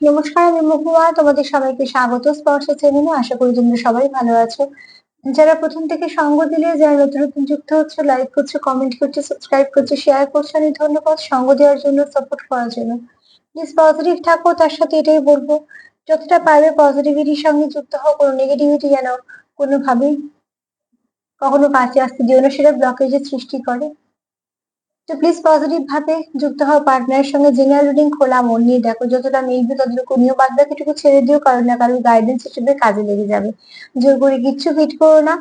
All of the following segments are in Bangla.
নমস্কার, আমি মহুয়া। তোমাদের সবাইকে স্বাগত। স্পর্শ চ্যানেলে আশা করি তোমরা সবাই ভালো আছো। যারা প্রথম থেকে সঙ্গ দিলে, যারা নতুন নতুন যুক্ত হচ্ছে লাইক করছ কমেন্ট করছ সাবস্ক্রাইব করছ শেয়ার করছ, অনেক ধন্যবাদ সঙ্গ দেওয়ার জন্য সাপোর্ট করার জন্য। প্লিজ পজিটিভ থাকো, তার সাথে এটাই বলব, যতটা পারবে পজিটিভিটির সঙ্গে যুক্ত হও, কোনো নেগেটিভিটি যেন কোনোভাবেই কখনো কাছে আসতে দিও না, সেটা ব্লকেজের সৃষ্টি করে। তো প্লিজ পজিটিভ ভাবে যুক্ত হওয়া পার্টনারের সঙ্গে জেনারেল রিডিং খোলা মন নিয়ে দেখো, যতটা মিলবে ততটুকু নিয়েও বাদ বাকিটুকু ছেড়ে দিও, কারণ না কারোর গাইডেন্স হিসেবে কাজে লেগে যাবে। জোর করে কিচ্ছু ফিট করো না।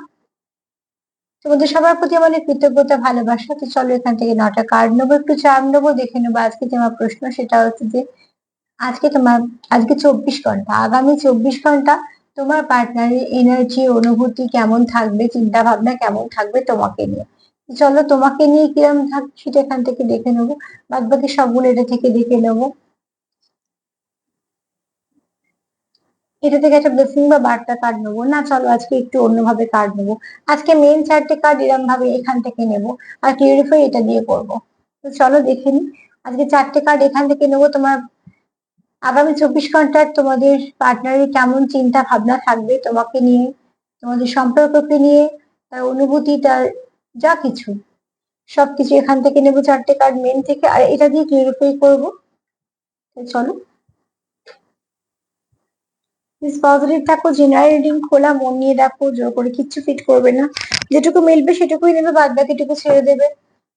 তোমাদের সবার প্রতি আমাদের কৃতজ্ঞতা, ভালোবাসা। তো চলো এখান থেকে নটা কার্ড নেব, একটু চার নেব, দেখে নেব আজকে তোমার প্রশ্ন, সেটা হচ্ছে যে আজকে তোমার, আজকে চব্বিশ ঘণ্টা। আগামী চব্বিশ ঘণ্টা তোমার পার্টনারের এনার্জি অনুভূতি কেমন থাকবে চিন্তা ভাবনা কেমন থাকবে তোমাকে নিয়ে। চলো তোমাকে নিয়ে কিরম থাকবে সেটা এখান থেকে দেখে নেব। বাদ বাকি সবগুলো এটা থেকে দেখে নেব। এটা থেকে একটা ব্লেসিং বা বার্তা কার্ড নেব। না, চলো আজকে একটু অন্যভাবে কার্ড নেব। আজকে মেন চারটে কার্ড এরম ভাবে এখান থেকে নেব আর ক্লিয়ারিফাই এটা দিয়ে করব। তো চলো দেখে নি। আজকে চারটে কার্ড এখান থেকে নেব। তোমার আগামী চব্বিশ ঘণ্টার তোমাদের পার্টনারের কেমন চিন্তা ভাবনা থাকবে, তোমাকে নিয়ে, তোমাদের সম্পর্ককে নিয়ে, তার অনুভূতি তার যা কিছু। সবকিছু এখান থেকে নেব, চারটে কার্ড মেন থেকে। আর এটা দিয়ে ক্লিয়ারিফাই করব? চলো। পজিটিভ থাকো জেনারেল রিডিং খোলা, মন নিয়ে দেখো, জোর করে কিচ্ছু ফিট করবে না। যেটুকু মিলবে সেটুকুই নেবে বাদ বাকিটুকু ছেড়ে দেবে।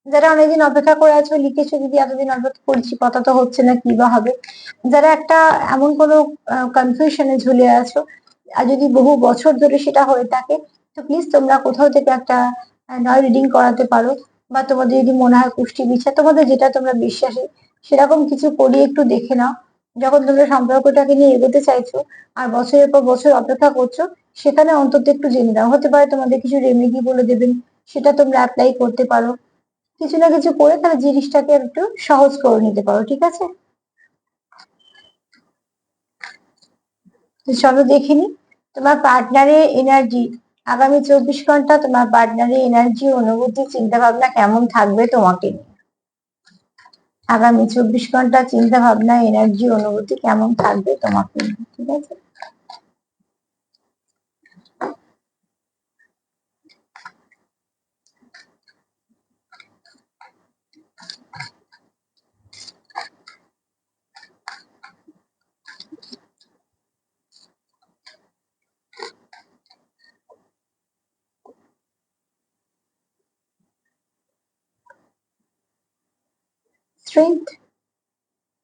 যারা অনেকদিন অপেক্ষা করে আছো, লিখেছো যদি এতদিন অপেক্ষা করছি, কথা তো হচ্ছে না, কি বা হবে। যারা একটা এমন কোনো কনফিউশনে ঝুলে আছো, আর যদি বহু বছর ধরে সেটা হয়ে থাকে, তো প্লিজ তোমরা কোথাও থেকে একটা নয় রিডিং করাতে পারো বা তোমাদের যদি মনে হয় পুষ্টি বিছা তোমাদের যেটা তোমরা বিশ্বাসী, সেরকম কিছু করিয়ে একটু দেখে নাও। যখন তোমরা সম্পর্কটাকে নিয়ে এগোতে চাইছো আর বছরের পর বছর অপেক্ষা করছ, সেখানে অন্তত একটু জেনে দাও হতে পারে তোমাদের কিছু রেমেডি বলে দেবেন, সেটা তোমরা অ্যাপ্লাই করতে পারো। কিছু না কিছু করে তাহলে জিনিসটাকে একটু সহজ করে নিতে পারো, ঠিক আছে? চলো দেখে নি। তোমার পার্টনারের এনার্জি আগামী চব্বিশ ঘণ্টা তোমার পার্টনারের এনার্জি অনুভূতি চিন্তা ভাবনা কেমন থাকবে তোমাকে আগামী চব্বিশ ঘণ্টা চিন্তা ভাবনা এনার্জি অনুভূতি কেমন থাকবে তোমাকে ঠিক আছে? স্ট্রেংথ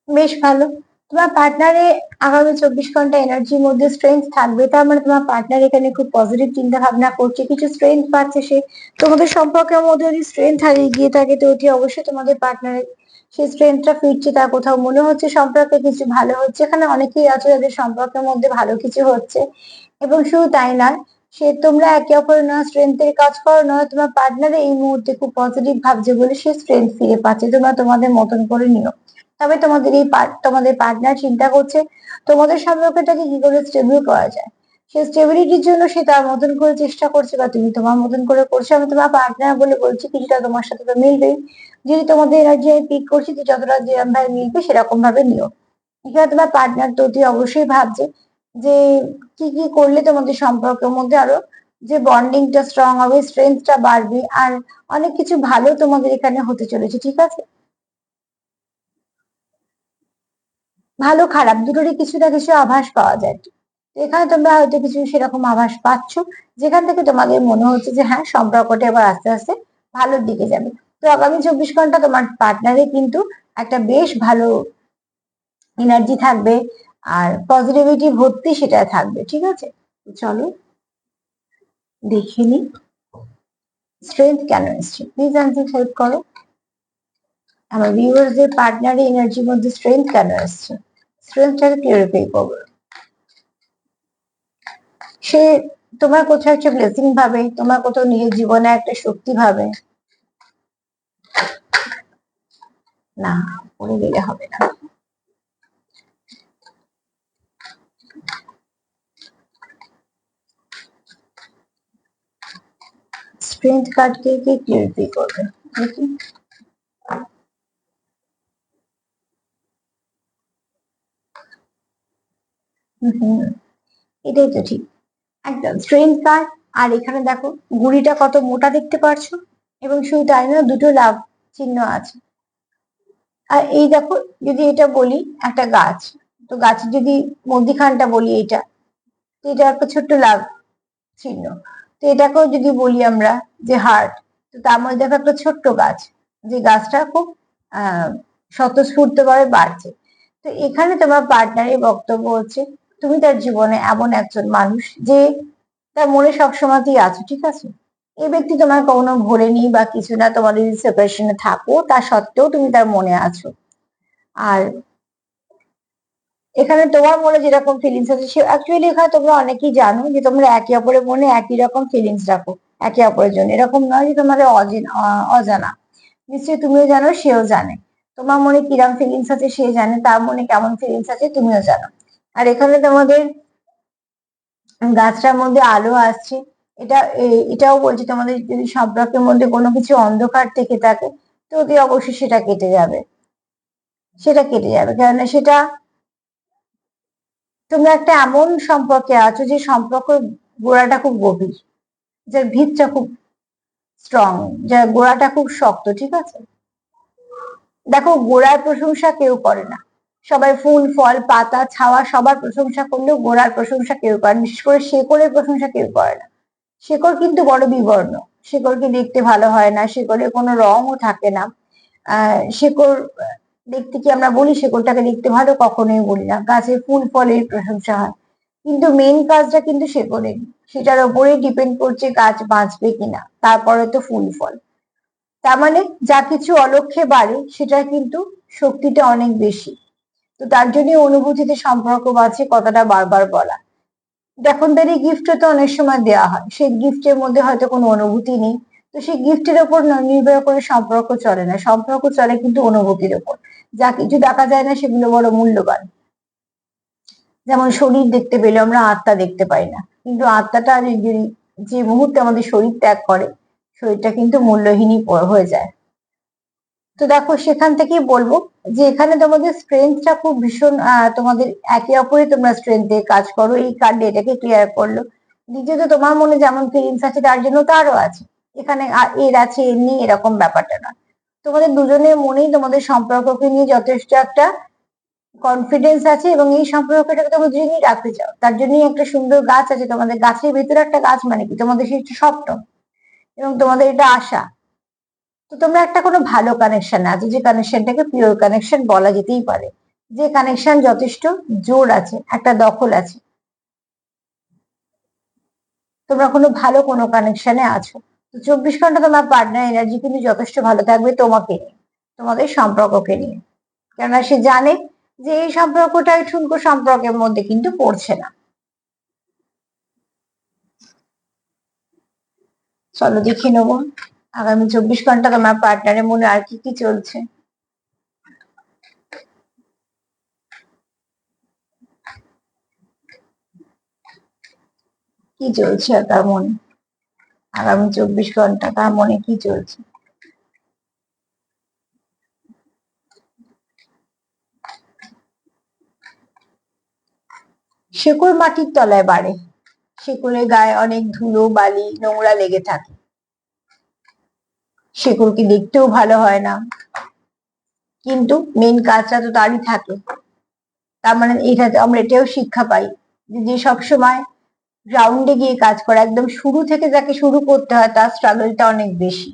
বেশ ভালো। তোমার পার্টনারে আগামী চব্বিশ ঘণ্টা এনার্জির মধ্যে স্ট্রেংথ থাকবে, তার মানে তোমার পার্টনার এখানে খুব পজিটিভ চিন্তা ভাবনা করছে, কিছু স্ট্রেংথ পাচ্ছে সে। তোমাদের সম্পর্কের মধ্যে যদি স্ট্রেংথ হারিয়ে গিয়ে থাকে, তো ওটি অবশ্যই তোমাদের পার্টনারের সেই স্ট্রেংথটা ফিরছে তার কোথাও। মনে হচ্ছে সম্পর্কে কিছু ভালো হচ্ছে, এখানে অনেকেই আছে যাদের সম্পর্কের মধ্যে ভালো কিছু হচ্ছে, এবং শুধু তাই নয় সে তোমরা একে অপরের নয় স্ট্রেংথের কাজ করো নয়, তোমার পার্টনারে এই মুহূর্তে খুব পজিটিভ ভাবছে বলে সে স্ট্রেংথ ফিরে পাচ্ছে। তোমরা তোমাদের মতন করে নিও। তবে তোমাদের এই তোমাদের পার্টনার চিন্তা করছে, তোমাদের সম্পর্কটাকে কি করে স্টেবল করা যায়? সে স্টেবিলিটির জন্য সে তার মতন করে চেষ্টা করছে বা তুমি তোমার মতন করে করছ, আমি তোমার পার্টনার বলে বলছি, কিছুটা তোমার সাথে তো মিলবেই। যদি তোমাদের এনার্জি আমি পিক করছি, তো যতটা যেরকম ভাবে মিলবে সেরকম ভাবে নিও। এখানে তোমার পার্টনার তো অবশ্যই ভাবছে যে কি কি করলে তোমাদের সম্পর্কের মধ্যে আরও যে বন্ডিংটা স্ট্রং হবে স্ট্রেংথটা বাড়বে আর অনেক কিছু ভালো তোমাদের এখানে হতে চলেছে, ঠিক আছে? ভালো খারাপ দুটোরই কিছু না কিছু আভাস পাওয়া যায়। এখানে তোমরা হয়তো কিছু সেরকম আভাস পাচ্ছ, যেখান থেকে তোমাদের মনে হচ্ছে যে হ্যাঁ সম্পর্কটা এবার আস্তে আস্তে ভালোর দিকে যাবে। তো আগামী চব্বিশ ঘণ্টা তোমার পার্টনারে কিন্তু একটা বেশ ভালো এনার্জি থাকবে আর পজিটিভিটি ভর্তি সেটা থাকবে, ঠিক আছে? চলো দেখিনি স্ট্রেংথ কেন এসছে? প্লিজ আনসার হেল্প করো। আমার ভিউয়ার্সদের পার্টনারি এনার্জির মধ্যে স্ট্রেংথ কেন এসছে? স্ট্রেংথটাকে ক্লিয়ারিফাই করব সে তোমার কোথাও একটা ব্লেসিং ভাবে, তোমার কোথাও নিজের জীবনে একটা শক্তি ভাবে। না, পড়ে গেলে হবে না। স্ট্রেংথ কার্ডকে কি ক্লিয়ারিফাই করবে? দেখি। এটাই তো ঠিক। একদম স্ট্রেংথ কার্ড আর এখানে দেখো গুড়িটা কত মোটা দেখতে পারছ? এবং শুধু তাই না দুটো লাভ চিহ্ন আছে। আর এই দেখো যদি এটা বলি একটা গাছ। তো গাছের যদি মধ্যিখানটা বলি এটা তো এটা একটা ছোট্ট লাভ চিহ্ন। তো এটাকেও যদি বলি আমরা যে হার্ট, তো তার মধ্যে দেখো একটা ছোট্ট গাছ, যে গাছটা খুব স্বতঃস্ফূর্ত ভাবে বাড়ছে। তো এখানে তোমার পার্টনারের বক্তব্য হচ্ছে, তুমি তার জীবনে এমন একজন মানুষ যে তার মনে সবসময়তেই আছো, ঠিক আছে? এই ব্যক্তি তোমার কখনো ভোলেনি বা কিছু না তোমাদের যদি সেপারেশনে থাকো, তা সত্ত্বেও তুমি তার মনে আছো। আর এখানে তোমার মনে যেরকম ফিলিংস আছে, সে অ্যাকচুয়ালি এখানে তোমরা অনেকেই জানো যে তোমরা একে অপরের মনে একই রকম ফিলিংস রাখো, একে অপরের জন্য। এরকম নয় যে তোমাদের অজিন- নিশ্চয়ই তুমিও জানো, সেও জানে। তোমার মনে কিরম ফিলিংস আছে, সে জানে। তার মনে কেমন ফিলিংস আছে, তুমিও জানো। আর এখানে তোমাদের গাছটার মধ্যে আলো আসছে। এটা এটাও বলছে তোমাদের যদি সম্পর্কের মধ্যে কোনো কিছু অন্ধকার থেকে থাকে, তো অবশ্যই সেটা কেটে যাবে। সেটা কেটে যাবে। কেননা সেটা তোমরা একটা এমন সম্পর্কে আছো যে সম্পর্ক গোড়াটা খুব গভীর, যার ভিতটা খুব স্ট্রং যার গোড়াটা খুব শক্ত, ঠিক আছে? দেখো, গোড়ার প্রশংসা কেউ করে না। সবাই ফুল, ফল, পাতা, ছাওয়া, সবার প্রশংসা করলেও গোড়ার প্রশংসা কেউ করে বিশেষ করে শেকড়ের প্রশংসা কেউ করে না। শেকড় কিন্তু বড় বিবর্ণ। শেকড়কে দেখতে ভালো হয় না শেকড়ে কোনো রঙও থাকে না। আহ, শেকড় দেখতে কি আমরা বলি শেকড়টাকে দেখতে ভালো? কখনোই বলি না। গাছের ফুল ফলের প্রশংসা হয়। কিন্তু মেন কাজটা কিন্তু শেকড়ের। সেটার উপরে ডিপেন্ড করছে গাছ বাঁচবে কিনা। তারপরে তো ফুল ফল। তার মানে যা কিছু অলক্ষে বাড়ে সেটা কিন্তু শক্তিটা অনেক বেশি। তো তার জন্য অনুভূতিতে সম্পর্ক বাঁচে কথাটা বারবার বলা। এখন তার এই গিফটও তো অনেক সময় দেওয়া হয়। সেই গিফটের মধ্যে হয়তো কোনো অনুভূতি নেই। তো সেই গিফটের ওপর নির্ভর করে সম্পর্ক চলে না সম্পর্ক চলে কিন্তু অনুভূতির ওপর যা কিছু দেখা যায় না সেগুলো বড় মূল্যবান। যেমন শরীর দেখতে পেলে আমরা আত্মা দেখতে পাই না। কিন্তু আত্মাটা যে- মুহূর্তে আমাদের শরীর ত্যাগ করে, শরীরটা কিন্তু মূল্যহীনই হয়ে যায়। তো দেখো, সেখান থেকেই বলব যে এখানে তোমাদের স্ট্রেংথটা খুব ভীষণ তোমাদের একে অপরে তোমরা স্ট্রেংথে কাজ করো। এই কার্ড এটাকে ক্লিয়ার করল। দ্বিতীয়ত তোমার মনে যেমন ফিলিংস আছে, তার জন্য তারও আছে। এখানে এর আছে এর নেই এরকম ব্যাপারটা না তোমাদের দুজনের মনেই তোমাদের সম্পর্ককে নিয়ে যথেষ্ট একটা কনফিডেন্স আছে এবং এই সম্পর্কটাকে তোমরা দুজনেই রাখতে চাও। তার জন্যই একটা সুন্দর গাছ আছে, তোমাদের গাছের ভিতরে একটা গাছ মানে কি? তোমাদের সেই স্বপ্ন এবং তোমাদের এটা আশা। তো তোমরা একটা কোনো ভালো কানেকশন আছে, যে কানেকশনটাকে পিওর কানেকশন বলা যেতেই পারে। যে কানেকশন যথেষ্ট জোর আছে, একটা দখল আছে। তোমরা কোনো ভালো কোনো কানেকশনে আছো। চব্বিশ ঘণ্টা তোমার পার্টনার এনার্জি কিন্তু যথেষ্ট ভালো থাকবে তোমাকে, তোমাদের সম্পর্ককে নিয়ে। কেননা সে জানে যে এই সম্পর্কটা এই ঠুনকো সম্পর্কের মধ্যে কিন্তু পড়ছে না। চলো দেখে নেব, আগামী চব্বিশ ঘণ্টা তোমার পার্টনারের মনে আর কি কি চলছে। কি চলছে তার মনে? আগামী চব্বিশ ঘণ্টা তার মনে কি চলছে? শেকড় মাটির তলায় বাড়ে। শেকড়ের গায়ে অনেক ধুলো, বালি, নোংরা লেগে থাকে। শেকড়কে দেখতেও ভালো হয় না। কিন্তু মেন কাজটা তো তারই থাকে। তার মানে এটা আমরা এটাও শিক্ষা পাই যে যে সবসময় গ্রাউন্ডে গিয়ে কাজ করে, একদম শুরু থেকে যাকে শুরু করতে হয় তার স্ট্রাগলটা অনেক বেশি।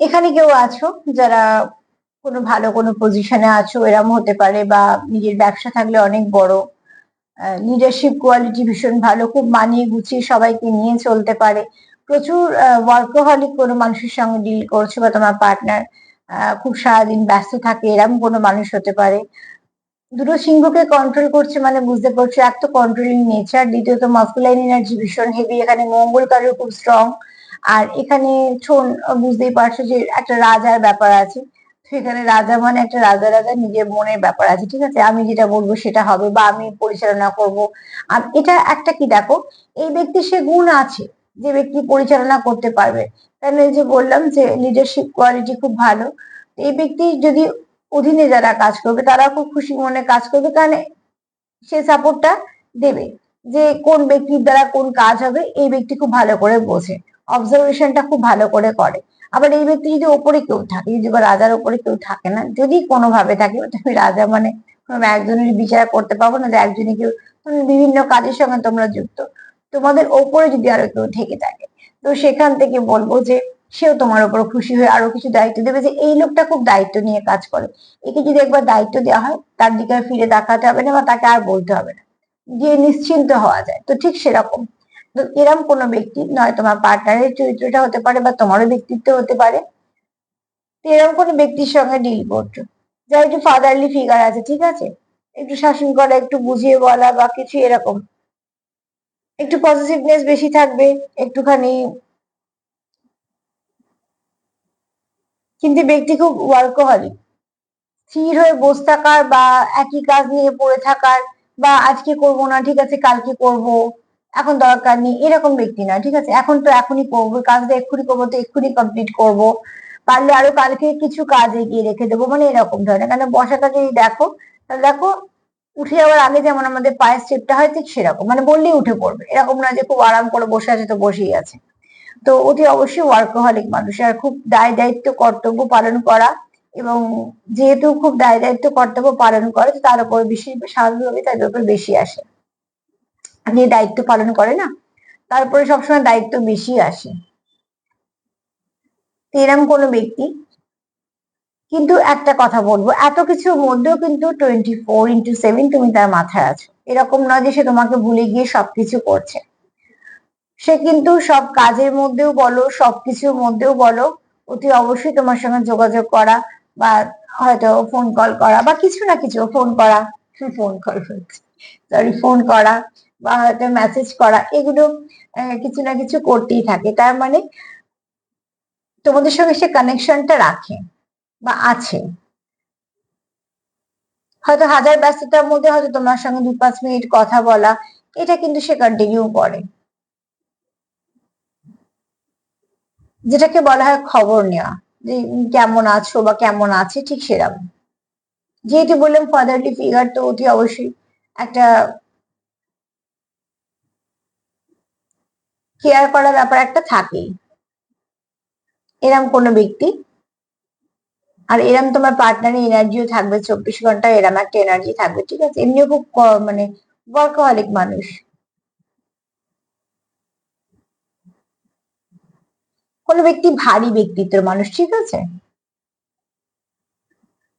এখানে কেউ আছো? যারা কোনো ভালো কোনো পজিশনে আছো, এরম হতে পারে বা নিজের ব্যবসা থাকলে অনেক বড়। লিডারশিপ কোয়ালিটি ভীষণ ভালো, খুব মানিয়ে গুছিয়ে সবাইকে নিয়ে চলতে পারে। প্রচুর ওয়ার্কোহলিক কোনো মানুষের সঙ্গে ডিল করছ বা তোমার পার্টনার খুব সারাদিন ব্যস্ত থাকে, এরম কোনো মানুষ হতে পারে। দুটো সিংহকে কন্ট্রোল করছে মানে বুঝতে পারছ এক তো কন্ট্রোলিং নেচার দ্বিতীয়ত মাস্কুলাইন এনার্জি ভীষণ হেভি এখানে মঙ্গল কারও খুব স্ট্রং আর এখানে ছোন বুঝতেই পারছ যে একটা রাজার ব্যাপার আছে। সেখানে রাজা মানে একটা রাজা রাজা নিজের মনের ব্যাপার আছে, ঠিক আছে? আমি যেটা বলব সেটা হবে বা আমি পরিচালনা করব। আর এটা একটা কি দেখো, এই ব্যক্তির সে গুণ আছে যে ব্যক্তি পরিচালনা করতে পারবে। এই যে বললাম যে লিডারশিপ কোয়ালিটি খুব ভালো এই ব্যক্তি যদি অধীনে যারা কাজ করবে তারা খুব খুশি মনে কাজ করবে, কারণ সে সাপোর্টটা দেবে যে কোন ব্যক্তির দ্বারা কোন কাজ হবে, এই ব্যক্তি খুব ভালো করে বোঝে। অবজারভেশনটা খুব ভালো করে করে। আবার এই ব্যক্তি যদি ওপরে কেউ থাকে, যদি বা রাজার ওপরে কেউ থাকে না, যদি কোনোভাবে থাকে তুমি রাজা মানে একজনের বিচার করতে পারব না, যে একজনই কেউ বিভিন্ন কাজের সঙ্গে তোমরা যুক্ত। তোমাদের ওপরে যদি আরও কেউ থেকে থাকে, তো সেখান থেকে বলব যে সেও তোমার উপর খুশি হয়ে আরও কিছু দায়িত্ব দেবে, যে এই লোকটা খুব দায়িত্ব নিয়ে কাজ করে। একে যদি একবার দায়িত্ব দেওয়া হয়, তার দিকে ফিরে তাকাতে হবে না বা তাকে আর বলতে হবে না। যে নিশ্চিন্ত হওয়া যায়, তো ঠিক সেরকম। এরম কোনো ব্যক্তি নয়, তোমার পার্টনারের চরিত্রটা হতে পারে বা তোমারও ব্যক্তিত্ব হতে পারে। তো এরকম কোনো ব্যক্তির সঙ্গে ডিল করছ। যার একটু ফাদারলি ফিগার আছে, ঠিক আছে? একটু শাসন করা, একটু বুঝিয়ে বলা বা কিছু এরকম। একটু পজিটিভনেস বেশি থাকবে, একটুখানি। কিন্তু ব্যক্তি খুব ওয়ার্কহলিক স্থির হয়ে বসে থাকার বা একই কাজ নিয়ে পড়ে থাকার বা আজকে করব না, ঠিক আছে, কালকে করব। এখন দরকার নেই, এরকম ব্যক্তি না, ঠিক আছে? এখন তো এখনই করব, কাজটা এক্ষুনি করব, তো এক্ষুনি কমপ্লিট করব। পারলে আরও কালকে কিছু কাজ এগিয়ে রেখে দেবো মানে এরকম ধরনের। কারণ বসাটা যদি দেখো, তাহলে দেখো, উঠে যাওয়ার আগে যেমন আমাদের পায়ের স্টেপটা হয়, ঠিক সেরকম। মানে বললেই উঠে পড়বে। এরকম না যে খুব আরাম করে বসে আছে, তো বসেই আছে। তো অতি অবশ্যই ওয়ার্কহলিক মানুষ, আর খুব দায় দায়িত্ব, কর্তব্য পালন করা এবং যেহেতু খুব দায় দায়িত্ব, কর্তব্য পালন করে তার উপর বেশি স্বাভাবিকভাবে তাদের উপর বেশি আসে। যে দায়িত্ব পালন করে না, তারপরে সবসময় দায়িত্ব বেশি আসে। এরম কোনো ব্যক্তি? কিন্তু একটা কথা বলব, এত কিছুর মধ্যেও কিন্তু টোয়েন্টি ফোর ইন্টু সেভেন তুমি তার মাথায় আছো। এরকম নয় যে সে তোমাকে ভুলে গিয়ে সবকিছু করছে। সে কিন্তু সব কাজের মধ্যেও বলো, সবকিছুর মধ্যেও বলো, অতি অবশ্যই তোমার সঙ্গে যোগাযোগ করা বা হয়তো ফোন কল করা বা কিছু না কিছু ফোন করা। ফোন কল সরি ফোন করা। বা হয়তো মেসেজ করা, এগুলো কিছু না কিছু করতেই থাকে। তার মানে তোমাদের সঙ্গে সে কানেকশনটা রাখে বা আছে। হয়তো হাজার ব্যস্ততার মধ্যে হয়তো তোমার সঙ্গে দু পাঁচ মিনিট কথা বলা, এটা কিন্তু সে কন্টিনিউ করে। যেটাকে বলা হয় খবর নেওয়া, যে কেমন আছো বা কেমন আছে, ঠিক সেরকম। যেহেতু বললাম ফাদারলি ফিগার তো অতি অবশ্যই একটা কেয়ার করার ব্যাপার একটা থাকেই। এরম কোনো ব্যক্তি? আর এরম তোমার পার্টনারের এনার্জিও থাকবে, চব্বিশ ঘণ্টা এরম একটা এনার্জি থাকবে, ঠিক আছে? এমনিও খুব মানে ওয়ার্কহলিক মানুষ। কোনো ব্যক্তি ভারী ব্যক্তিত্বের মানুষ, ঠিক আছে?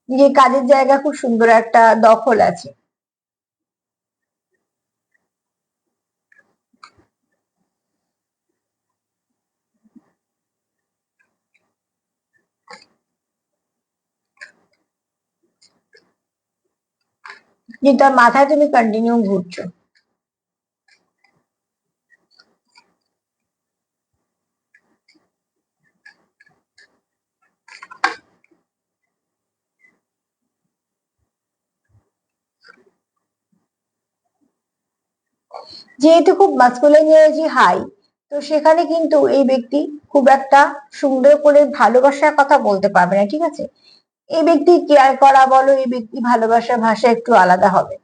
নিজের কাজের জায়গা খুব সুন্দর একটা দখল আছে। কিন্তু তার মাথায় তুমি কন্টিনিউ ঘুরছো। যেহেতু খুব মাস্কুলাইন এনার্জি হাই তো সেখানে কিন্তু এই ব্যক্তি খুব একটা সুন্দর করে ভালোবাসার কথা বলতে পারবে না, ঠিক আছে? এই ব্যক্তি কেয়ার করা বলো, এই ব্যক্তি ভালোবাসার ভাষা একটু আলাদা হবে।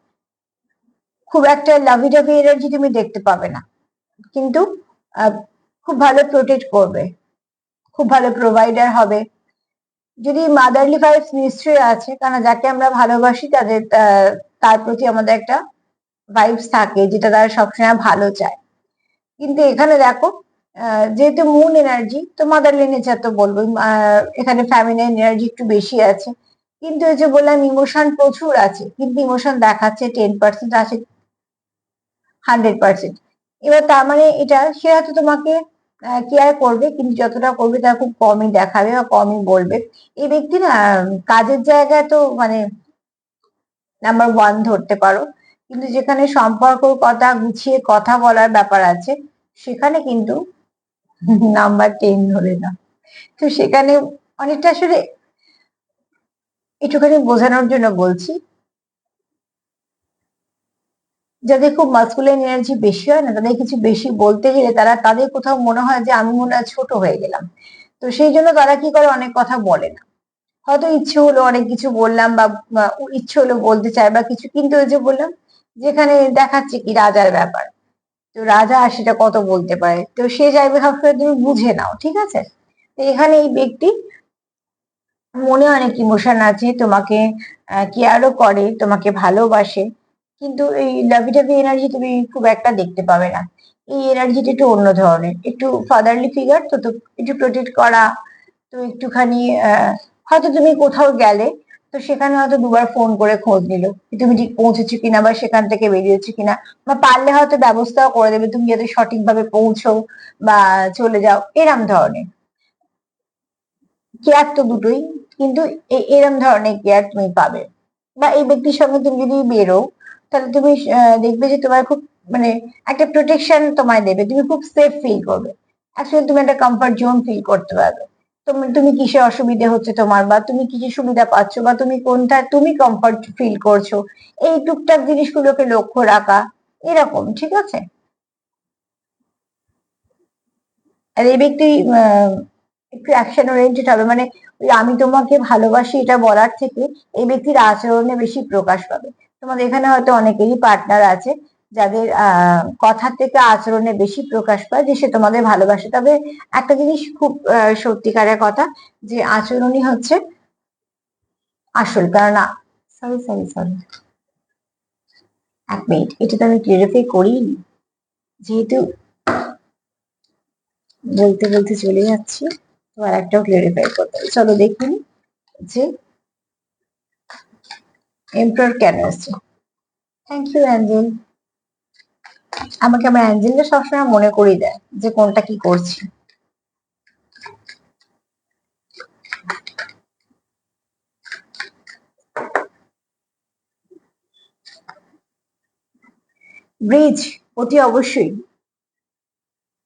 খুব একটা লাভি ডাভি এনার্জি তুমি দেখতে পাবে না। কিন্তু খুব ভালো প্রোটেক্ট করবে। খুব ভালো প্রোভাইডার হবে। যদি মাদারলি ভাইবস নিশ্চয়ই আছে কারণ যাকে আমরা ভালোবাসি, তাদের তার প্রতি আমাদের একটা ভাইবস থাকে, যেটা তারা সবসময় ভালো চায়। কিন্তু এখানে দেখো যেহেতু মুন এনার্জি তো মাদারলি নেচার তো বলব এখানে ফ্যামিলি এনার্জি একটু বেশি আছে। কিন্তু এই যে বললাম ইমোশন প্রচুর আছে, কিন্তু ইমোশন দেখাচ্ছে টেন পার্সেন্ট আছে হান্ড্রেড পার্সেন্ট এবার তার মানে এটা, সে হয়তো তোমাকে কেয়ার করবে, কিন্তু যতটা করবে তার খুব কমই দেখাবে বা কমই বলবে। এই ব্যক্তি না কাজের জায়গায় তো মানে নাম্বার ওয়ান ধরতে পারো। কিন্তু যেখানে সম্পর্ক কথা, গুছিয়ে কথা বলার ব্যাপার আছে, সেখানে কিন্তু নাম্বার টেন ধরে না। তো সেখানে অনেকটা আসলে একটুখানি বোঝানোর জন্য বলছি, যাদের খুব মাস্কুলিন এনার্জি বেশি হয় না, তাদের কিছু বেশি বলতে গেলে তারা তাদের কোথাও মনে হয় যে আমি মনে হয় ছোট হয়ে গেলাম। তো সেই জন্য তারা কি করে অনেক কথা বলে না। হয়তো ইচ্ছে হলো অনেক কিছু বললাম বা, ইচ্ছে হলো বলতে চায় বা কিছু, কিন্তু ওই যে বললাম, যেখানে দেখাচ্ছে কি রাজার ব্যাপার। তো রাজা সেটা কত বলতে পারে? তো সে চাইবে সবসময় তুমি বুঝে নাও, ঠিক আছে? তো এখানে এই ব্যক্তি মনে অনেক ইমোশন আছে, তোমাকে কেয়ারও করে, তোমাকে ভালোবাসে, কিন্তু এই লাভি টাভি এনার্জি তুমি খুব একটা দেখতে পাবে না। এই এনার্জিটা একটু অন্য ধরনের, একটু ফাদারলি ফিগার তো তো একটু প্রোটেক্ট করা, তো একটুখানি হয়তো তুমি কোথাও গেলে তো সেখানে হয়তো দুবার ফোন করে খোঁজ নিল তুমি ঠিক পৌঁছেছো কিনা বা সেখান থেকে বেরিয়েছো কিনা বা পারলে হয়তো ব্যবস্থাও করে দেবে, তুমি যাতে সঠিকভাবে পৌঁছো বা চলে যাও, এরম ধরনের। কেয়ার তো দুটোই, কিন্তু এরম ধরনের কেয়ার তুমি পাবে। বা এই ব্যক্তির সঙ্গে তুমি যদি বেরো তাহলে তুমি দেখবে যে তোমার খুব মানে একটা প্রোটেকশন তোমায় দেবে, তুমি খুব সেফ ফিল করবে। অ্যাকচুয়ালি তুমি একটা কমফর্ট জোন ফিল করতে পারবে। তুমি তুমি কিসে অসুবিধে হচ্ছে তোমার? বা তুমি কি সুবিধা পাচ্ছ? বা তুমি কোনটা তুমি কমফর্ট ফিল করছ? এই টুকটাক জিনিসগুলোকে লক্ষ্য রাখা, এরকম, ঠিক আছে? আর এই ব্যক্তি একটু অ্যাকশন ওরিয়েন্টেড হবে মানে আমি তোমাকে ভালোবাসি এটা বলার থেকে, এই ব্যক্তির আচরণে বেশি প্রকাশ পাবে। তোমাদের এখানে হয়তো অনেকেরই পার্টনার আছে যাদের কথার থেকে আচরণে বেশি প্রকাশ পায় যে সে তোমাদের ভালোবাসে। তবে একটা জিনিস খুব সত্যিকারের কথা যে আচরণই হচ্ছে আসল। কারণ সরি সরি সরি এক মিনিট, এটা তো আমি ক্লিয়ারিফাই করিনি। যেহেতু বলতে বলতে চলে যাচ্ছি, তো আর একটাও ক্লিয়ারিফাই করতে চলো দেখুন যে এমপ্রর কেন এসছে। থ্যাংক ইউ অ্যাঞ্জেল আমাকে আমার অ্যাঞ্জেলটা সবসময় মনে করিয়ে দেয় যে কোনটা কি করছি। ব্রিজ, অতি অবশ্যই।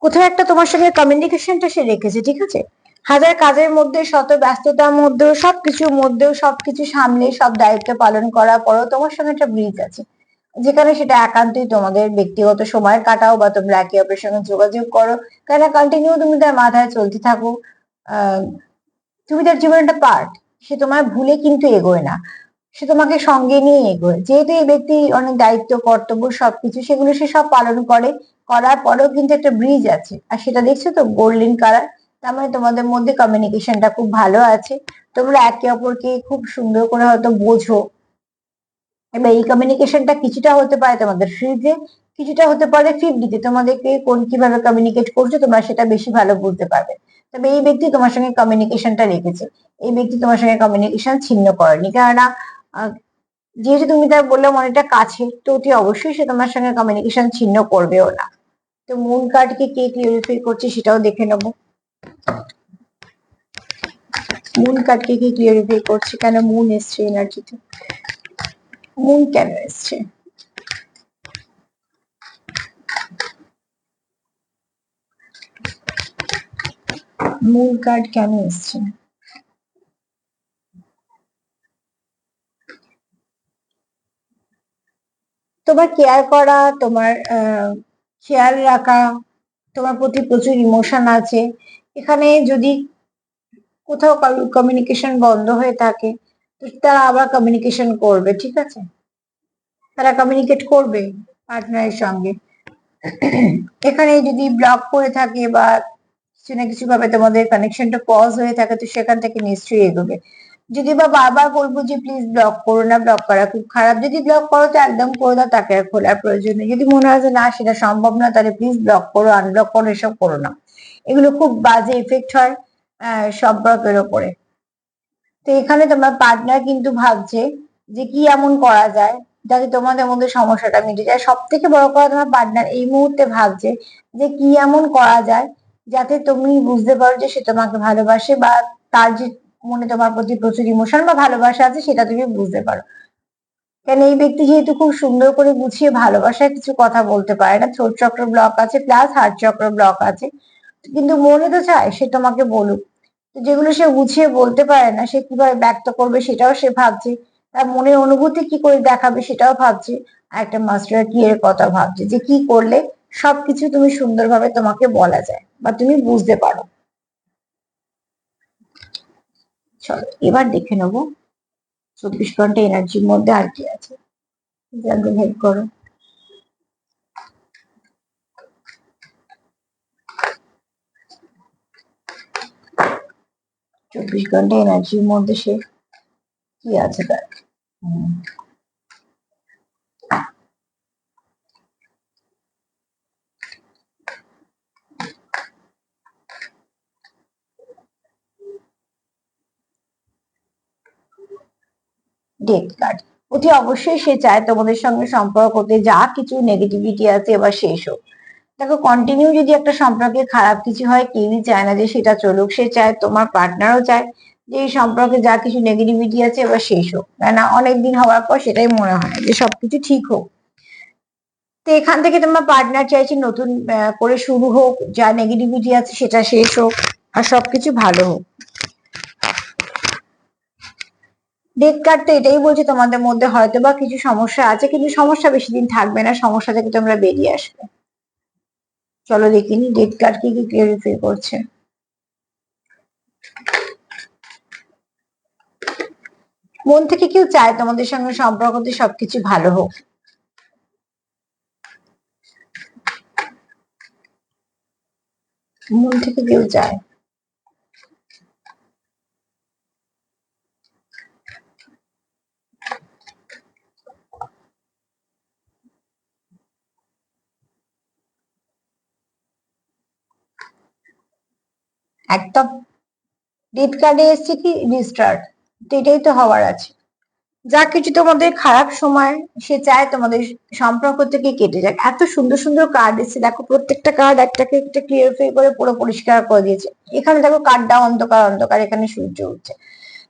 কোথাও একটা তোমার সঙ্গে কমিউনিকেশনটা সে রেখেছে, ঠিক আছে? হাজার কাজের মধ্যে, শত ব্যস্ততার মধ্যেও, সবকিছুর মধ্যেও, সবকিছু সামলে সব দায়িত্ব পালন করার পরও তোমার সঙ্গে একটা ব্রিজ আছে। যেখানে সেটা একান্তই তোমাদের ব্যক্তিগত সময় কাটাও বা তোমরা একে অপরের সঙ্গে যোগাযোগ করো। কেননা কন্টিনিউ তুমি তার মাথায় চলতে থাকো। তুমি তার জীবনের একটা পার্ট। সে তোমার ভুলে কিন্তু এগোয় না। সে তোমাকে সঙ্গে নিয়ে এগোয়। যেহেতু এই ব্যক্তি অনেক দায়িত্ব, কর্তব্য, সবকিছু, সেগুলো সে সব পালন করে। করার পরেও কিন্তু একটা ব্রিজ আছে। আর সেটা দেখছ তো গোল্ডেন কালার তার মানে তোমাদের মধ্যে কমিউনিকেশনটা খুব ভালো আছে। তোমরা একে অপরকে খুব সুন্দর করে হয়তো বোঝো। এবার এই কমিউনিকেশনটা কিছুটা হতে পারে তোমাদের ফ্রিজে কিছুটা হতে পারে ফিফটিতে তোমাদেরকে কোন কীভাবে কমিউনিকেট করছ, তোমরা সেটা বেশি ভালো বুঝতে পারবে। তবে এই ব্যক্তি তোমার সঙ্গে কমিউনিকেশনটা রেখেছে। এই ব্যক্তি তোমার সঙ্গে কমিউনিকেশন ছিন্ন করেনি। কেননা যেহেতু তুমি তার বললাম অনেকটা কাছে, তো অতি অবশ্যই সে তোমার সঙ্গে কমিউনিকেশন ছিন্ন করবেও না। তো মুন কার্ডকে কে ক্লিয়ারিফাই করছে সেটাও দেখে নেব। মুন কার্ডকে কে ক্লিয়ারিফাই করছে? কেন মুন এসছে এনার্জিতে মুন কেন এসছে? মূল কার্ড কেন এসছে? তোমার কেয়ার করা, তোমার খেয়াল রাখা, তোমার প্রতি প্রচুর ইমোশন আছে। এখানে যদি কোথাও কমিউনিকেশন বন্ধ হয়ে থাকে তারা আবার কমিউনিকেশন করবে, ঠিক আছে? তারা কমিউনিকেট করবে পার্টনারের সঙ্গে। এখানে যদি ব্লক করে থাকে বা কিছু না কিছু ভাবে তোমাদের কানেকশনটা পজ হয়ে থাকে, তো সেখান থেকে নিশ্চয়ই এগোবে। যদি বা বারবার বলব যে প্লিজ ব্লক করো না ব্লক করা খুব খারাপ। যদি ব্লক করো তো একদম করে দাও, তাকে আর খোলার প্রয়োজন নেই। যদি মনে হয় যে, না, সেটা সম্ভব না, তাহলে প্লিজ ব্লক করো আনব্লক করো, এসব করো না। এগুলো খুব বাজে এফেক্ট হয় সম্পর্কের ওপরে তো এখানে তোমার পার্টনার কিন্তু ভাবছে যে কি এমন করা যায় যাতে তোমাদের মধ্যে সমস্যাটা মিটে যায়। সব থেকে বড় কথা তোমার পার্টনার এই মুহূর্তে ভাবছে যে কি এমন করা যায় যাতে তুমি বুঝতে পারো যে সে তোমাকে ভালোবাসে বা তার যে মনে তোমার প্রতি প্রচুর ইমোশন বা ভালোবাসা আছে সেটা তুমি বুঝতে পারো। কেন এই ব্যক্তি যেহেতু খুব সুন্দর করে গুছিয়ে ভালোবাসায় কিছু কথা বলতে পারে না থ্রোট চক্র ব্লক আছে প্লাস হার্ট চক্র ব্লক আছে। কিন্তু মনে তো চায় সে তোমাকে বলুক। যেগুলো সে গুছিয়ে বলতে পারে না, সে কীভাবে ব্যক্ত করবে সেটাও সে ভাবছে। তার মনের অনুভূতি কি করে দেখাবে সেটাও ভাবছে। আর একটা মাস্টার কি এর কথা ভাবছে যে কি করলে সবকিছু তুমি সুন্দরভাবে তোমাকে বলা যায় বা তুমি বুঝতে পারো। চলো, এবার দেখে নেব। চব্বিশ ঘণ্টা এনার্জির মধ্যে আর কি আছে। হেল্প করো। চব্বিশ ঘণ্টা এনার্জির মধ্যে সে কি আছে তার। ডেট কার্ড অতি অবশ্যই সে চায় তোমাদের সঙ্গে সম্পর্কতে যা কিছু নেগেটিভিটি আছে এবার শেষ হোক। দেখো কন্টিনিউ যদি একটা সম্পর্কে খারাপ কিছু হয়, কেউই চায় না যে সেটা চলুক, সে চায় তোমার পার্টনারও চায় যে এই সম্পর্কে যা কিছু নেগেটিভিটি আছে এবার শেষ হোক। না? অনেকদিন হওয়ার পর সেটাই মনে হয় যে সবকিছু ঠিক হোক। তো এখান থেকে তোমার পার্টনার চাইছে নতুন করে শুরু হোক, যা নেগেটিভিটি আছে সেটা শেষ হোক, আর সবকিছু ভালো হোক। ডেট কার্ড তো এটাই বলছে তোমাদের মধ্যে হয়তো বা কিছু সমস্যা আছে, কিন্তু সমস্যা বেশি দিন থাকবে না, সমস্যা থেকে তোমরা বেরিয়ে আসবে। চলো দেখিনি ডেট কার্ড কি কি ক্লিয়ারিফাই করছে। মন থেকে কেউ চায় তোমাদের সঙ্গে সম্পর্কতে সবকিছু ভালো হোক। মন থেকে কেউ চায়। একদম ডেট কার্ডে এসছে কি রিস্টার্ট এটাই তো হওয়ার আছে। যা কিছু তোমাদের খারাপ সময় সে চায় তোমাদের সম্পর্ক থেকে কেটে যাক। এত সুন্দর সুন্দর কার্ড এসেছে। দেখো প্রত্যেকটা কার্ড একটাকে একটা ক্লিয়ারিফাই করে পুরো পরিষ্কার করে দিয়েছে। এখানে দেখো কার্ডটা অন্ধকার অন্ধকার। এখানে সূর্য উঠছে।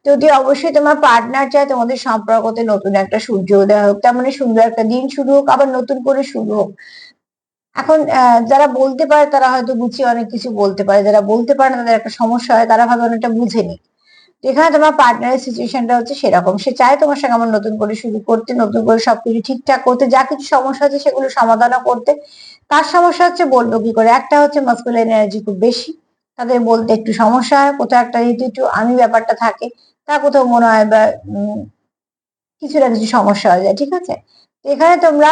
যদি অবশ্যই তোমার পার্টনার চায় তোমাদের সম্পর্কতে নতুন একটা সূর্য উদয় হোক, তার মানে সুন্দর একটা দিন শুরু হোক, আবার নতুন করে শুরু হোক। এখন যারা বলতে পারে তারা হয়তো গুছিয়ে অনেক কিছু বলতে পারে। যারা বলতে পারে না, তাদের একটা সমস্যা হয়, তারা ভাবে অনেকটা বুঝে নি। এখানে তোমার পার্টনারের সিচুয়েশনটা হচ্ছে সেরকম। সে চায় তোমার সঙ্গে আমার নতুন করে শুরু করতে, নতুন করে সবকিছু ঠিকঠাক করতে, যা কিছু সমস্যা আছে সেগুলো সমাধানও করতে। তার সমস্যা হচ্ছে বলব কি করে? একটা হচ্ছে মাস্কুলাইন এনার্জি খুব বেশি। তাদের বলতে একটু সমস্যা হয়, কোথাও একটা একটু আমি ব্যাপারটা থাকে তা কোথাও মনে হয় বা কিছু না কিছু সমস্যা হয়ে যায়, ঠিক আছে? এখানে তোমরা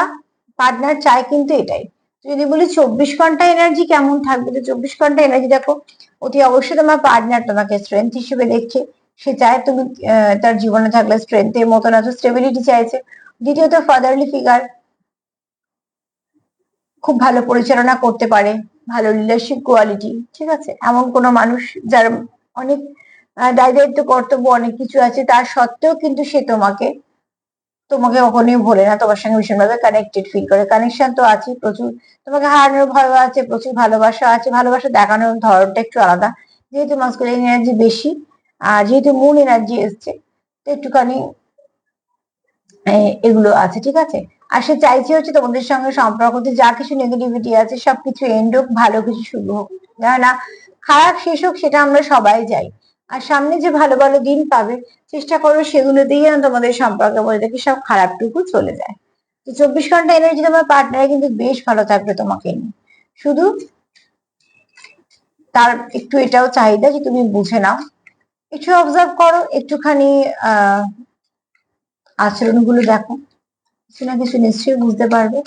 পার্টনার চায় কিন্তু এটাই। যদি বলি চব্বিশ ঘণ্টা এনার্জি কেমন থাকবে? তো চব্বিশ ঘণ্টা এনার্জি দেখো, অতি অবশ্যই তোমার পার্টনার তোমাকে স্ট্রেংথ হিসেবে দেখছে। সে চায় তুমি তার জীবনে থাকলে স্ট্রেংথের মতন আছে স্টেবিলিটি চাইছে। দ্বিতীয়ত ফাদারলি ফিগার খুব ভালো পরিচালনা করতে পারে, ভালো লিডারশিপ কোয়ালিটি ঠিক আছে? এমন কোনো মানুষ যার অনেক দায় দায়িত্ব, কর্তব্য অনেক কিছু আছে, তার সত্ত্বেও কিন্তু সে তোমাকে তোমাকে কখনোই ভোলে না, তোমার সঙ্গে ভীষণভাবে কানেক্টেড ফিল করে। কানেকশন তো আছে প্রচুর। তোমাকে হারানোর ভয় আছে, প্রচুর ভালোবাসা আছে। ভালোবাসা দেখানোর ধরনটা একটু আলাদা। যেহেতু মাস্কুলিন এনার্জি বেশি, আর যেহেতু মুন এনার্জি এসছে, তো একটুখানি এগুলো আছে, ঠিক আছে? আর সে চাইছে হচ্ছে তোমাদের সঙ্গে সম্পর্কতে যা কিছু নেগেটিভিটি আছে, সবকিছু এন্ড হোক, ভালো কিছু শুরু হোক। না খারাপ শেষ হোক, সেটা আমরা সবাই যাই আর সামনে যে ভালো ভালো দিন পাবে, চেষ্টা করো সেগুলোতেই যেন তোমাদের সম্পর্কে বলে দেখি সব খারাপটুকু চলে যায়। তো চব্বিশ ঘণ্টা এনার্জি তোমার পার্টনারে কিন্তু বেশ ভালো থাকবে তোমাকে নিয়ে। শুধু তার একটু এটাও চাহিদা যে তুমি বুঝে নাও, একটু অবজার্ভ করো, একটুখানি, আহ, আচরণগুলো দেখো, কিছু না কিছু নিশ্চয়ই বুঝতে পারবে।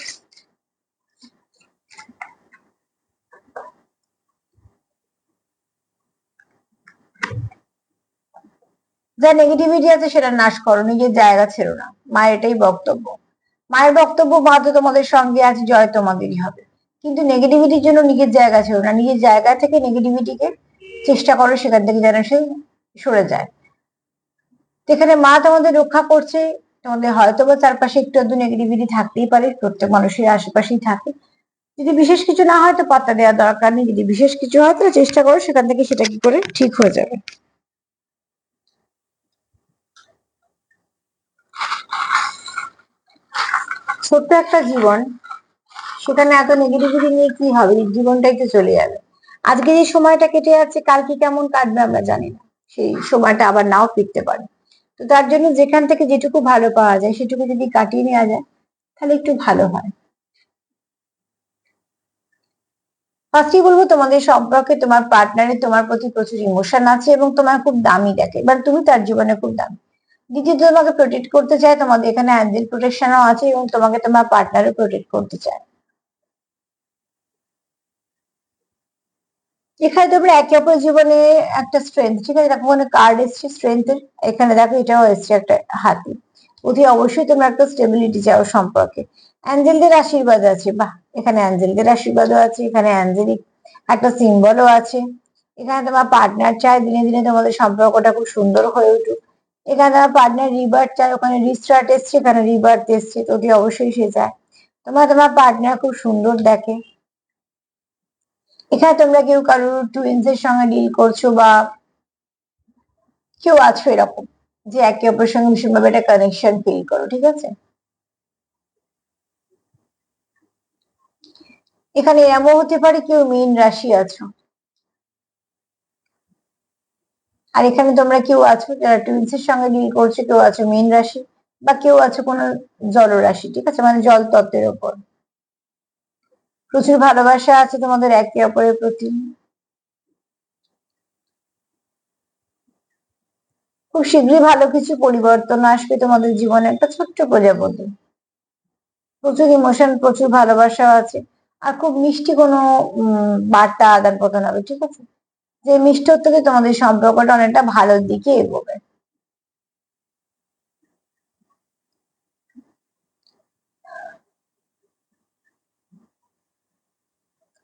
যা নেগেটিভিটি আছে সেটা নাশ করো, নিজের জায়গা ছেড়ো না। মায়ের এটাই বক্তব্য। মায়ের বক্তব্য তো তোমাদের সঙ্গে আছে, জয় তোমাদেরই হবে। কিন্তু নেগেটিভিটির জন্য নিজের জায়গা ছেড়ো না। নিজের জায়গা থেকে নেগেটিভিটিকে চেষ্টা করো, সেখান থেকে যেন সে সরে যায়। তো এখানে মা তোমাদের রক্ষা করছে। তোমাদের হয়তো বা চারপাশে একটু আধটু নেগেটিভিটি থাকতেই পারে, প্রত্যেক মানুষের আশেপাশেই থাকে। যদি বিশেষ কিছু না হয় তো পাত্তা দেওয়া দরকার নেই। যদি বিশেষ কিছু হয় তাহলে চেষ্টা করো, সেখান থেকে সেটা কি করে ঠিক হয়ে যাবে। ছোট্ট একটা জীবন, সেখানে এত নেগেটিভিটি নিয়ে কি হবে? জীবনটাই তো চলে যাবে। আজকে যে সময়টা কেটে যাচ্ছে কালকে কেমন কাটবে আমরা জানি না। সেই সময়টা আবার নাও ফিরতে পারে। তো তার জন্য যেখান থেকে যেটুকু ভালো পাওয়া যায়, সেটুকু যদি কাটিয়ে নেওয়া যায়, তাহলে একটু ভালো হয়। ফার্স্টই বলব, তোমাদের সম্পর্কে তোমার পার্টনারের তোমার প্রতি প্রচুর ইমোশন আছে এবং তোমার খুব দামি দেখে, এবার তুমি তার জীবনে খুব দামি। দ্বিতীয়ত তোমাকে প্রোটেক্ট করতে চায়, তোমাদের এখানে অ্যাঞ্জেল প্রোটেকশনও আছে এবং তোমাকে তোমার পার্টনারও প্রোটেক্ট করতে চায়। এখানে তোমরা একে অপরের জীবনে একটা স্ট্রেংথ ঠিক আছে? দেখো ওখানে কার্ড এসছে স্ট্রেংথের এখানে দেখো এটাও এসছে একটা হাতি। অতি অবশ্যই তোমরা একটা স্টেবিলিটি চাও সম্পর্কে। অ্যাঞ্জেলদের আশীর্বাদ আছে, বাহ! এখানে অ্যাঞ্জেলদের আশীর্বাদও আছে, এখানে অ্যাঞ্জেলিক একটা সিম্বলও আছে। এখানে তোমার পার্টনার চায়, দিনে দিনে তোমাদের সম্পর্কটা খুব সুন্দর হয়ে উঠুক। এখানে পার্টনার রিবার্ট চায়, ওখানে রিস্টার্ট এসছে, এখানে রিবার্ট এসছে, তো অতি অবশ্যই সে চায়। তোমার তোমার পার্টনার খুব সুন্দর দেখে। এখানে তোমরা কেউ কারোর টুইন্স এর সঙ্গে ডিল করছ বা কেউ আছো এরকম, যে একে অপরের সঙ্গে ভীষণভাবে একটা কানেকশন ফিল করো, ঠিক আছে? এখানে এমন হতে পারে, কেউ মীন রাশি আছো। আর এখানে তোমরা কেউ আছো যারা টুইন্স এর সঙ্গে ডিল করছ, কেউ আছো মীন রাশি বা কেউ আছো কোনো জলরাশি ঠিক আছে? মানে জল তত্ত্বের ওপর। প্রচুর ভালোবাসা আছে তোমাদের একে অপরের প্রতি। খুব শীঘ্রই ভালো কিছু পরিবর্তন আসবে তোমাদের জীবনে, একটা ছোট্ট প্রজাপতি। প্রচুর ইমোশন প্রচুর ভালোবাসা আছে। আর খুব মিষ্টি কোনো বার্তা আদান প্রদান হবে, ঠিক আছে? যে মিষ্টর থেকে তোমাদের সম্পর্কটা অনেকটা ভালোর দিকে এগোবে।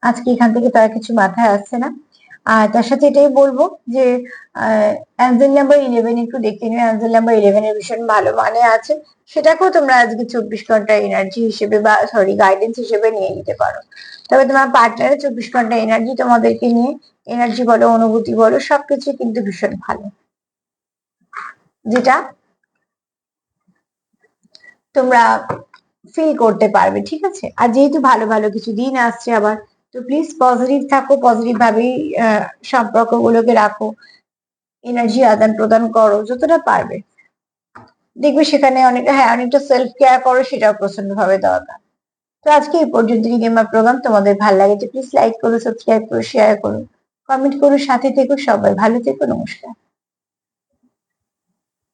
আজকে এখান থেকে তার কিছু মাথায় আসছে না। আর তার সাথে এটাই বলব যে অ্যাঞ্জেল নাম্বার ইলেভেন একটু দেখে নিও। অ্যাঞ্জেল নাম্বার ইলেভেন এর ভীষণ ভালো মানে আছে। সেটাকেও তোমরা আজকে চব্বিশ ঘণ্টা এনার্জি হিসেবে বা সরি গাইডেন্স হিসেবে নিয়ে নিতে পারো। তবে তোমার পার্টনারের চব্বিশ ঘণ্টা এনার্জি তোমাদেরকে নিয়ে এনার্জি বলো, অনুভূতি বলো, সবকিছু কিন্তু ভীষণ ভালো। যেটা তোমরা ফিল করতে পারবে, ঠিক আছে? আর যেহেতু ভালো ভালো কিছু দিন আসছে আবার তো প্লিজ পজিটিভ থাকো পজিটিভ ভাবেই সম্পর্কগুলোকে রাখো। এনার্জি আদান প্রদান করো, যতটা পারবে। দেখবে সেখানে অনেকটা হ্যাঁ অনেকটা সেলফ কেয়ার করো, সেটাও প্রচণ্ড ভাবে দরকার। তো আজকে এই পর্যন্ত আমার প্রোগ্রাম। তোমাদের ভালো লাগে প্লিজ লাইক করো সাবস্ক্রাইব করো শেয়ার করো। কমেন্ট করো, সাথে থেকো, সবাই ভালো থেকো, নমস্কার।